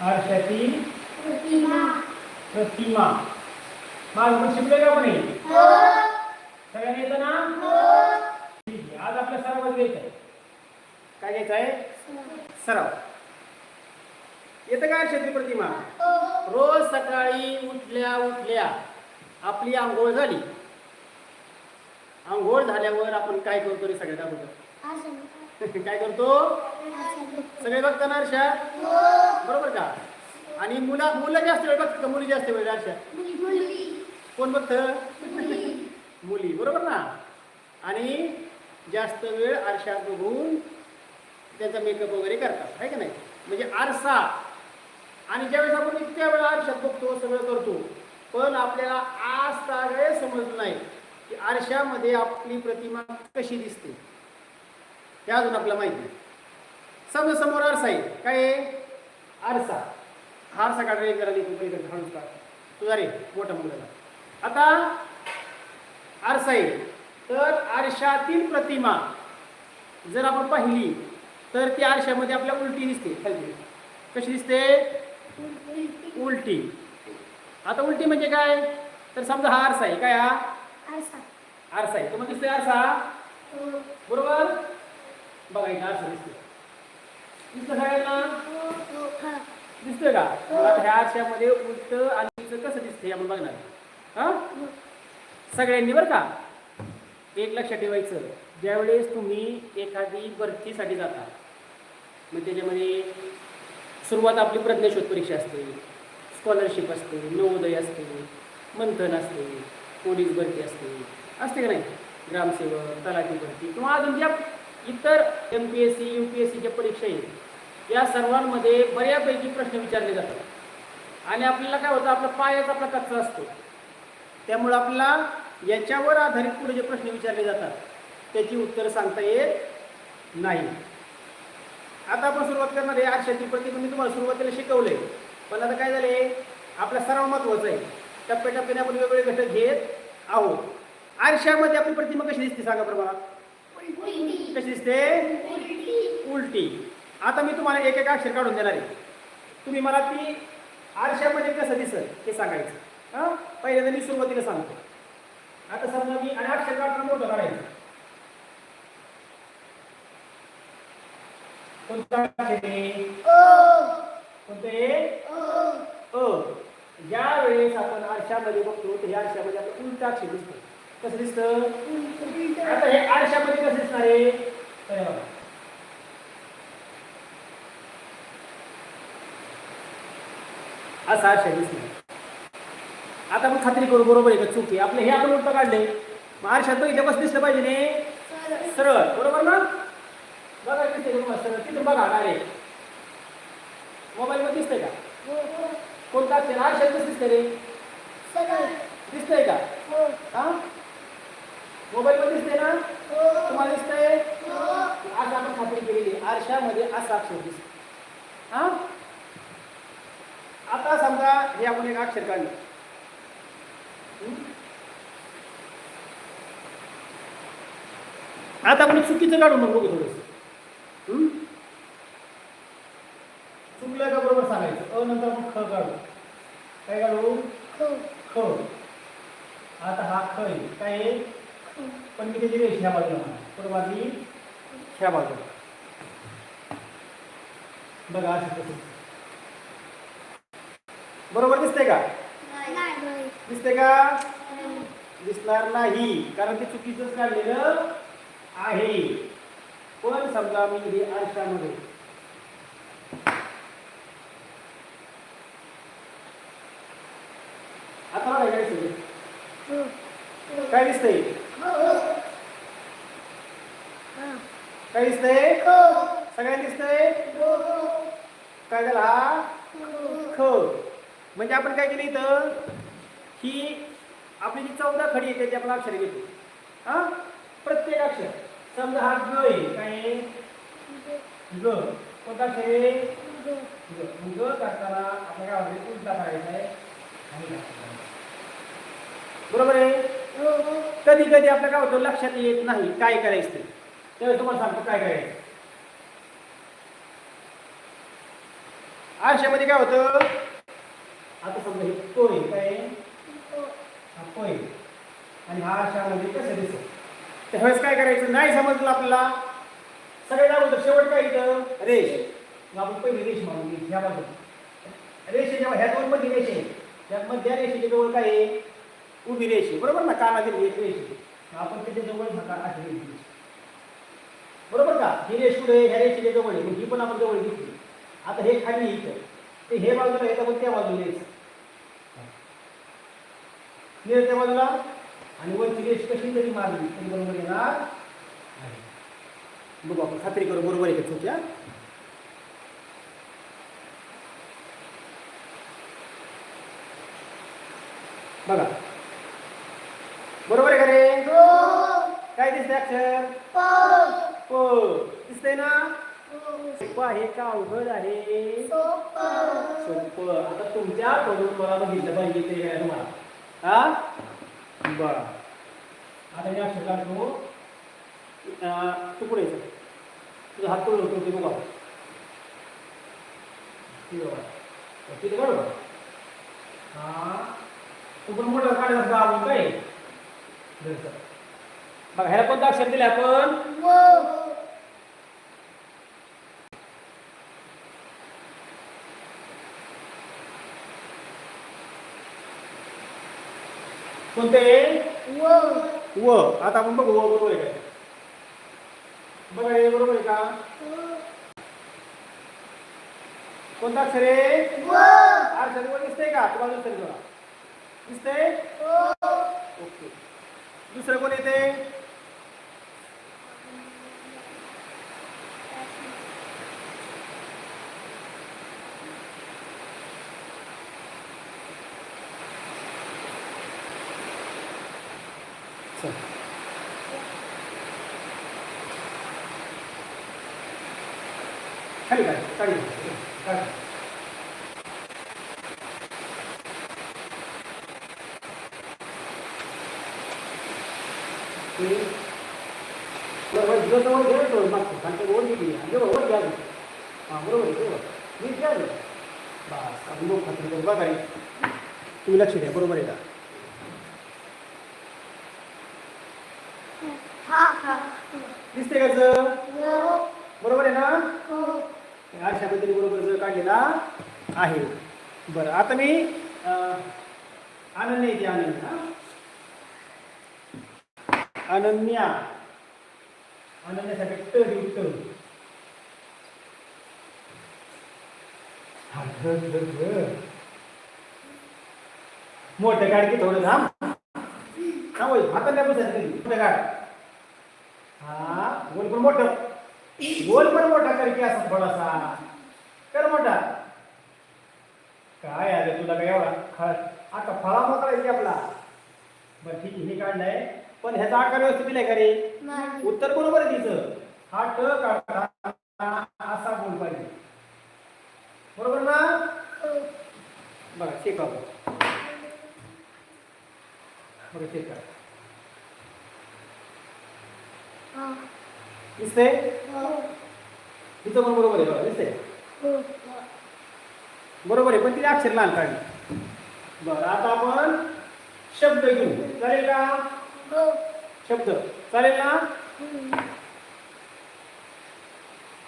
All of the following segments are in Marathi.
आरशातील प्रतिमा. प्रतिमा. पण शिकले का म्हणे हो? सगळ्यांनी येतं ना ठीक आहे. आज आपल्या सरावात घ्यायचं आहे. काय घ्यायचं आहे? सराव. येतं का आरशातील प्रतिमा? रोज सकाळी उठल्या उठल्या आपली आंघोळ झाली. आंघोळ झाल्यावर आपण काय करतो रे सगळ्यात अगोदर? काय करतो? सगळे बघता ना आरशा? बरोबर का? आणि मुला मुलं जास्त वेळ बघतात का? मुली जास्त वेळ आरशा कोण बघतं? मुली. बरोबर ना? आणि जास्त वेळ आरशात बघून त्याचा मेकअप वगैरे करतात. आहे का नाही? म्हणजे आरसा. आणि ज्यावेळेस आपण इतक्या वेळा आरशात बघतो सगळं करतो पण आपल्याला आज तागळे समजलं नाही की आरशामध्ये आपली प्रतिमा कशी दिसते. हे अजून आपल्याला माहिती. समजा समोर आरसा आहे. काय? आरसा. हा आरसा काढ रे जरा इकडे हळूच काढ तुझा रे मोठा मुलाला आता आरसा आहे. तर आरशातील प्रतिमा. जर आपण पाहिली तर ती आरशामध्ये आपल्या उलटी दिसते. खाली कशी दिसते? उलटी. आता उलटी म्हणजे काय? तर समजा हा आरसा आहे. काय हा? आरसा. आहे. तुम्हाला दिसतोय आरसा? बरोबर? बघा आरसा दिसतोय. दिसतं सगळ्यांना का? आता ह्या आरशामध्ये उलट आणि कसं दिसतंय आपण बघणार. हा? सगळ्यांनी बरं का? एक लक्षात ठेवायचं. ज्यावेळेस तुम्ही एखादी भरतीसाठी जाता मग त्याच्यामध्ये सुरुवात आपली प्रज्ञाशोध परीक्षा असते स्कॉलरशिप असते नवोदय असते मंथन असते पोलीस भरती असते असते का नाही? ग्रामसेवक तलाठी भरती किंवा अजून ज्या इतर M P S C U P S सीच्या परीक्षा आहेत या सर्वांमध्ये बऱ्यापैकी प्रश्न विचारले जातात. आणि आपल्याला काय होतं आपला पायाच आपला कच्चा असतो. त्यामुळं आपल्याला याच्यावर आधारित पुढे जे प्रश्न विचारले जातात त्याची उत्तरं सांगता येत नाही. आता आपण सुरुवात करणार आहे आरशाची प्रतिमा मी तुम्हाला सुरुवातीला शिकवलंय. पण आता काय झालंय आपला सराव महत्त्वाचा आहे. टप्प्याटप्प्याने आपण वेगवेगळे घटक घेत आहोत. आरशामध्ये आपली प्रतिमा कशी दिसते सांगा प्रमाणात कशी दिसते? उलटी. आता मी तुम्हाला एक एक अक्षर काढून देणार आहे. तुम्ही मला ती आरशामध्ये कसं दिसत हे सांगायचं. हां? पहिल्यांदा मी सुरुवातीला सांगतो. आता समजा मी आणि अक्षर काढताना मोठं काढायचं. कोणतं अक्षर अ. ज्या वेळेस आपण आरशामध्ये बघतो तर ह्या आरशामध्ये आपण उलटा अक्षर दिसतं. कसं दिसतं? आता हे आरशामध्ये कसं दिसणार आहे तर हे बघा. असा आरशा दिसणार आता आपण खात्री करू बरोबर आहे का? चूक आहे. आपलं हे आपण उलट काढले मग आरशात बघितलं कसं दिसलं पाहिजे ने सरळ. बरोबर ना? बघा दिसते का तुम्हाला सरळ. तिथून बघा डायरेक्ट मोबाईलमध्ये दिसतंय का? कोणता अक्षर? आरशात कसं दिसतंय रे? दिसतंय का? हा? मोबाईलमध्ये दिसतंय ना? तुम्हाला दिसतंय? आज आपण खात्री केलेली. आरशामध्ये असं अक्षर दिसत हा? आता समजा हे आपण एक अक्षर काढलं. आता आपण चुकीचं काढून मग बघू थोडस. चुकलं का बरोबर सांगायचं? अ नंतर मग ख काढू. काय काढू? ख आता हा ख आहे. काय आहे? पण मी त्याची रेष ह्या बाजूला म्हणा बरोबर आधी ह्या बाजूला. बघा असं कसं बरोबर दिसतंय का? दिसतंय का? दिसणार नाही. कारण ते चुकीचंच काढलेलं आहे. पण समजा मी हे आरशामध्ये आता बघा काय दिसतंय? काय दिसतंय? काय दिसतंय? सगळ्यांना दिसतंय? काय झालं हा? ख. म्हणजे आपण काय केलं इथं? ही आपली जी चौदा खडी आहे त्याची आपण अक्षर घेतो. हा? प्रत्येक अक्षर. समजा हा ग आहे काय ग. कोणता अक्षर आहे? ग. करताना आपल्या गावामध्ये उलटा करायचा आहे. आणि बरोबर आहे? कधी कधी आपल्या होतं लक्षात येत नाही काय करायचं. ते त्यावेळेस तुम्हाला सांगतो काय करायचं. आरशामध्ये काय होतं? आता समजा हे तो आहे काय हा तो आहे आणि हा आरशामध्ये कसं दिसत त्यावेळेस काय करायचं? नाही समजलं आपल्याला. सगळ्यात अगोदर शेवट काय इथं? रेष. मग आपण पहिली रेष मारून घ्यायची ह्या बाजूला. रेषेच्या ह्या दोन मध्ये रेष आहे त्यात मध्या रेषेच्या जवळ काय आहे? उभी रेष आहे. बरोबर ना? कानातील एक रेष आहे. आपण त्याच्याजवळ नका अशी रेष. बरोबर का? ही रेष पुढे ह्या रेषेच्या जवळ आहे. मग ही पण आपण जवळ घेतली. आता हे खाली इथं. ते हे बाजूला येतं मग त्या बाजूला यायचं. क्लिअर त्या बाजूला? आणि वरची रेष कशी जरी मारली तरी बरोबर येणार आहे. बघू आपण खात्री करू बरोबर आहे का बघा. बरोबर आहे का रे? काय दिसतंय अक्षर? हो दिसतंय ना? सोपं आहे का? अवघड आहे? सोपं. आता तुमच्या कडून मला बघितलं पाहिजे ते तुम्हाला. हा? बरं. आता काढतो अं, तू ये. तुझा हात पुढे होतो ते बघा. ते बघा. तिथे बरोबर. हा. तू पण मोठं काढायचं गाव काय बरं, चला. बघा ह्याला कोणतं अक्षर दिलं आपण? कोणते? व. आता आपण बघू व बरोबर आहे काय बघा हे बरोबर आहे का? कोणता अक्षर आहे? अक्षर वर दिसतंय का? तुम्हाला दिसतंय बघा. दिसतंय? ओके. दुसरं कोण येते चल. खाली काय खाली काय बरोबर जवळ वर घ्यायचं मागचं खालच्या वर गेली आणि वर घ्या घ्यावी हां बरोबर आहे बरोबर मी घ्यावी बस आपण लोक खात्री करू बघा हे. तुम्ही लक्ष द्या बरोबर आहे का दिसते का बरोबर आहे ना? अशा पद्धतीने बरोबर जर काढलेला आहे. बरं आता मी अं, अनन्या येते अनन्या अनन्या. अनन्यासाठी ट देऊ ट मोठं काढ की थोडं थांब थांब होय, हातात नाही बसत कधी. मोठं काढ हा गोल पण मोठं. गोल पण मोठा कर की असा थोडासा कर मोठा. काय आलं तुला काय एवढा? खळ आता फळा मोकळायची आपला. बरं ठीक हे काढलंय. पण ह्याचा आकार व्यवस्थित दिलाय का रे? उत्तर बरोबर आहे तिचं. हा ट काढता असा गोल पाहिजे. बरोबर ना? बघा चेक करा बघा चेक करा दिसते तिचं पण बरोबर आहे बघा दिसते बरोबर आहे पण तिने अक्षर लहान काढली बरं आता आपण शब्द घेऊ. चालेल का? शब्द. चालेल ना?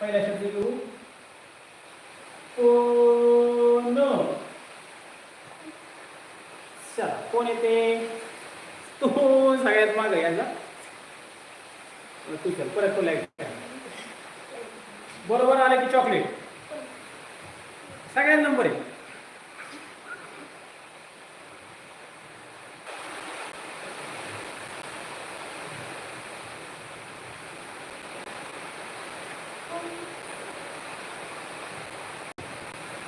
पहिला शब्द घेऊ कोण? चला कोण येते? तू सगळ्यात माग यायला. तू चल परत तुला बरोबर आलं की चॉकलेट सगळ्यात नंबर आहे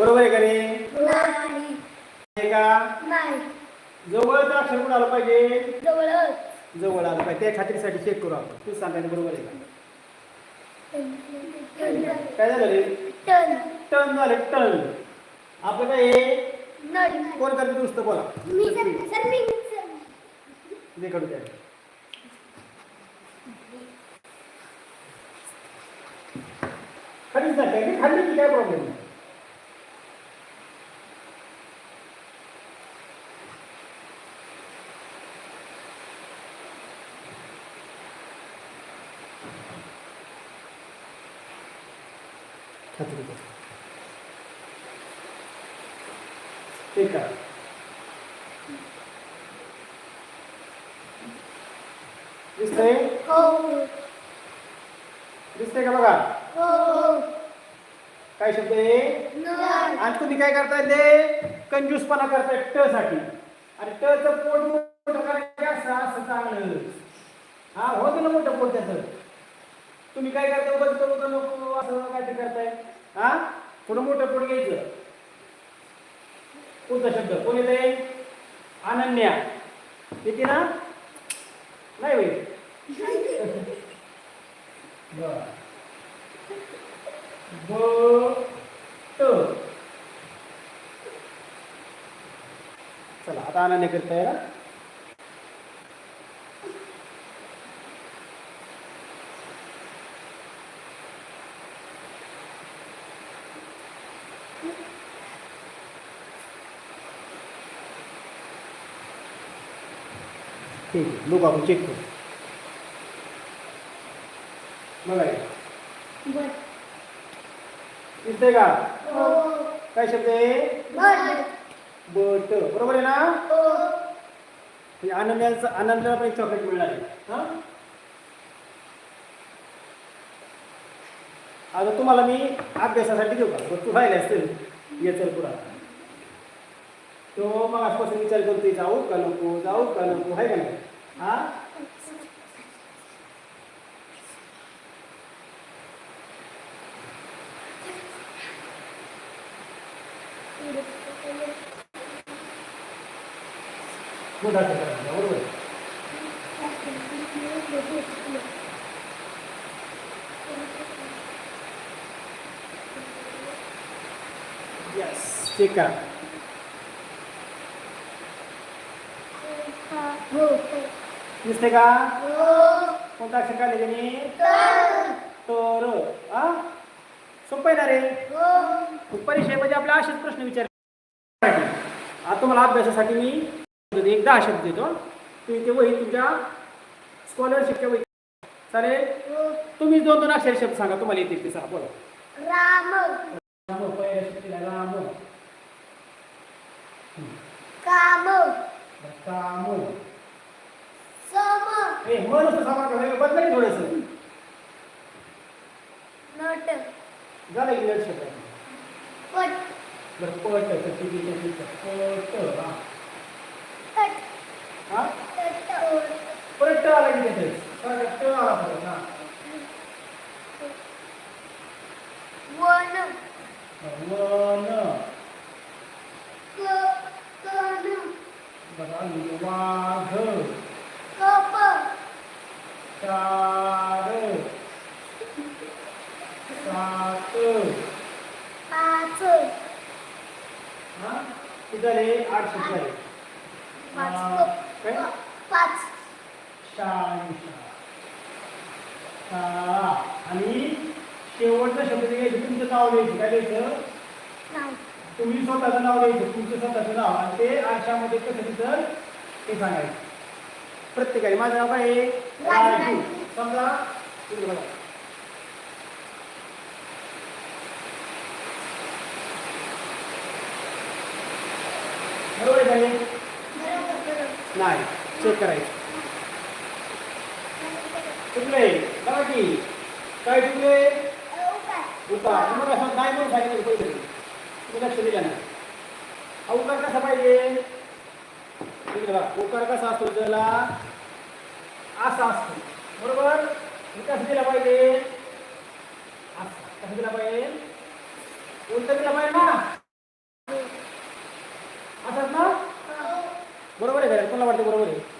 बरोबर आहे का रे आहे का? जवळचं अक्षर कुठं आलं पाहिजे? जवळ आलं पाहिजे. त्या खात्रीसाठी चेक करू आपण. तू सांगायचं बरोबर आहे का? काय झालं रे? टन. टन झालं टन. आपलं काय कोण करते नुसतं बोला. मी सर सर मी दे कडू द्या खालीच नाही की काय प्रॉब्लेम नाही खात्री कर. ठीक आहे. दिसतंय? हो. दिसतंय का बघा? हो काय शब्द आहे? आणि तुम्ही काय करताय ते? कंजूसपणा करताय ट साठी आणि ट च पोट मोठं करायचं असं चांगलं. हा होतं ना मोठं पोट त्याचं. तुम्ही काय करता? उगाच करू तर नको? असं काय ते करताय? हा? पुढं मोठं पोट घ्यायचं. पुढचा शब्द? कोण आहे अनन्या. येते ना? नाही होईल चला आता अनन्य करताय ना ठीक आहे लोक आपण चेक करू. बघा दिसतंय का? हो. काय शब्द आहे? बट बरोबर आहे ना? हो. म्हणजे आनंदाचं आनंदाला पण एक चॉकलेट मिळणार आहे. हा? आता तुम्हाला मी अभ्यासासाठी देऊ का? तू राहिले असतील. ये चल तो मग आजपासून विचार करतोय जाऊ का नको? जाऊ का नको? आहे का नाही? हा? मोठा बरोबर आहे. येस चेक करा दिसते का कोणता अक्षर काढले त्यांनी तर सोपं आहे ना रे हो म्हणजे आपला असेच प्रश्न विचार. आता तुम्हाला अभ्यासासाठी मी एकदा शब्द देतो. तुम्ही ते वही तुमच्या स्कॉलरशिपच्या वही. चालेल? तुम्ही दोन दोन अक्षर शब्द सांगा. तुम्हाला येतील ते सांगा. बोला. सम ए मन असं सामान का? बदला की थोडंसं. नट. झालं की लक्ष द्या. पट. बरं पट. पट हा तट हा तट परत ट आला की त्याच्यात परत ट आला परत हा वन वन क कन बरं आणि वाघ कप चार सात पाच हा किती झाले आठ शब्द झाले पाच काय पाच शहाऐंशी सहा आणि शेवटचा शब्द घ्यायचं तुमचं नाव घ्यायचं काय घ्यायचं नाव तुम्ही स्वतःचं नाव घ्यायचं तुमचं स्वतःचं नाव आणि ते आरशामध्ये कसं तिथं ते सांगायचं. प्रत्येकाने. माझं नाव काय आहे? राजू. समजा तुम्ही बघा. बरोबर आहे? नाही? चेक करायचं. चुकले बघा की. काय चुकले मग असं काय म्हणून सांगितलं पहिले तुम्ही लक्ष दिलं ना. हा उकार कसा पाहिजे उकार कसा असतो त्याला असा असतो बरोबर मी कसं दिला पाहिजे कसं दिला पाहिजे कोणतं दिला पाहिजे ना असंच ना बरोबर आहे का कोणाला वाटतं बरोबर आहे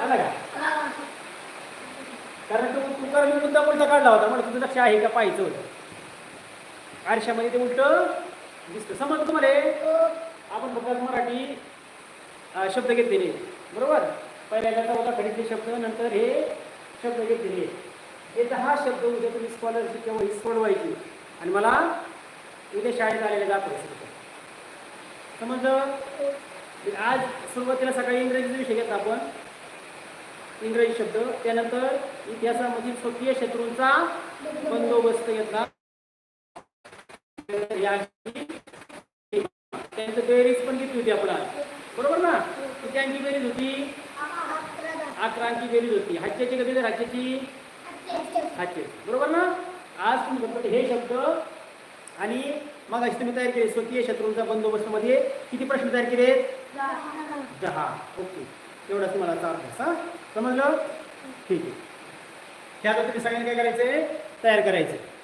आलं का कारण तू तुकार मी मुद्दा कोणता काढला होता म्हणजे तुझं लक्ष आहे का पाहायचं होतं आरशामध्ये ते उलट दिसतं. समज तुम्हाला? आपण फक्त मराठी शब्द घेतलेले. बरोबर? पहिल्यांदा होता खडीतले शब्द नंतर हे शब्द घेतलेले. हे दहा शब्द उद्या तुम्ही स्कॉलरशिप किंवा ही सोडवायची. आणि मला उद्या शाळेत आलेले दाखवायचे समजलं? आज सुरुवातीला सकाळी इंग्रजीचा विषय घेतला आपण. इंग्रजी शब्द त्यानंतर इतिहासामधील स्वकीय शत्रूंचा बंदोबस्त घेतला. त्यांचं बेरीज पण किती होती आपण बरोबर ना किती बेरीज होती अकरा अंकी बेरीज होती हाच्याची कधी राज्याची हाचे बरोबर ना आज तुम्ही फक्त हे शब्द आणि मग अशी तुम्ही तयार केले स्वकीय शत्रूंचा बंदोबस्त मध्ये किती प्रश्न तयार केले दहा ओके एवढा तुम्हाला चार अभ्यास हा समजलं ठीक आहे ह्या आता तुम्ही सगळ्यांनी काय करायचंय तयार करायचं